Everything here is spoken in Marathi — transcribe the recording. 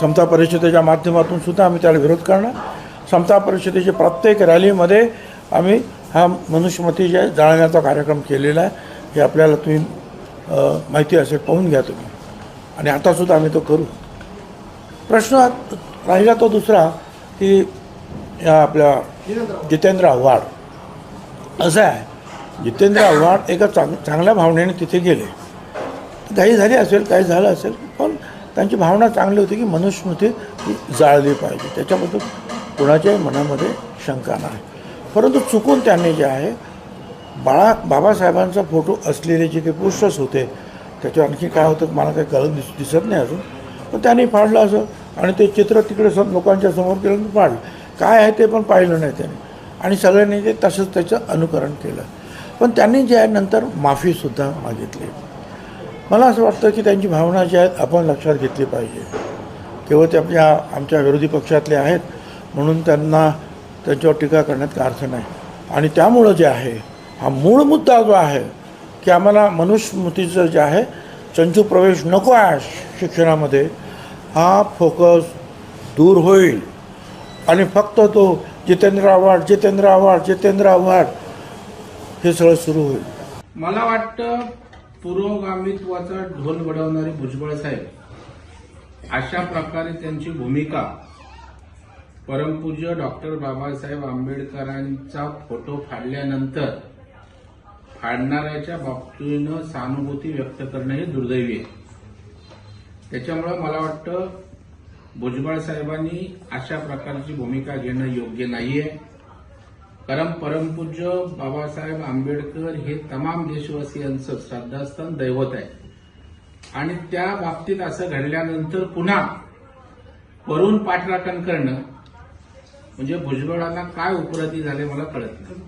समता परिषदेच्या माध्यमातून सुद्धा आम्ही त्याला विरोध करणार. समता परिषदेची प्रत्येक रॅलीमध्ये आम्ही हा मनुष्यमती जे जाळण्याचा कार्यक्रम केलेला आहे हे आपल्याला तुम्ही माहिती असेल पाहून घ्या तुम्ही. आणि आतासुद्धा आम्ही तो करू. प्रश्न राहिला तो दुसरा की या आपल्या जितेंद्र आव्हाड. असं आहे जितेंद्र आव्हाड एका चांग चांगल्या भावनेने तिथे गेले. काही झाली असेल काही झालं असेल पण त्यांची भावना चांगली होती की मनुस्मृती ही जाळली पाहिजे. त्याच्याबद्दल कुणाच्याही मनामध्ये शंका नाही. परंतु चुकून त्यांनी जे आहे बाळा बाबासाहेबांचा फोटो असलेले जे काही पोस्टर्स होते त्याच्यावर आणखी काय होतं मला काही कळत दिस दिसत नाही अजून. पण त्यांनी फाडलं असं आणि ते चित्र तिकडे सम लोकांच्या समोर केलं आणि फाडलं. काय आहे ते पण पाहिलं नाही त्यांनी. आणि सगळ्यांनी ते तसंच त्याचं अनुकरण केलं. पण त्यांनी जे आहे नंतर माफीसुद्धा मागितली. मला असं वाटतं की त्यांची भावना जी आहेत आपण लक्षात घेतली पाहिजे. केवळ ते आपल्या आमच्या विरोधी पक्षातले आहेत म्हणून त्यांना त्यांच्यावर टीका करण्यात काय अर्थ नाही. आणि त्यामुळं जे आहे हा मूळ मुद्दा जो आहे की आम्हाला मनुस्मृतीचं जे आहे चंचू प्रवेश नको आहे शिक्षणामध्ये हा फोकस दूर होईल. आणि फक्त तो जितेंद्र आव्हाड जितेंद्र आव्हाड जितेंद्र आव्हाड हे सगळं सुरू होईल. मला वाटतं पुरोगामित्वाचा ढोल बडवणारे भुजबळ साहेब अशा प्रकारे त्यांची भूमिका. परमपूज्य डॉक्टर बाबासाहेब आंबेडकरांचा फोटो फाडल्यानंतर फाडणाऱ्याच्या बाबतीनं सहानुभूती व्यक्त करणं हे दुर्दैवी आहे. त्याच्यामुळं मला वाटतं भुजबळ साहेबांनी अशा प्रकारची भूमिका घेणं योग्य नाहीये. कारण परमपूज्य बाबासाहेब आंबेडकर हे तमाम देशवासियांचं श्रद्धास्थान दैवत आहे. आणि त्या बाबतीत असं घडल्यानंतर पुन्हा वरून पाठराखण करणं म्हणजे भुजबळांना काय उपरती झाले मला कळत नाही.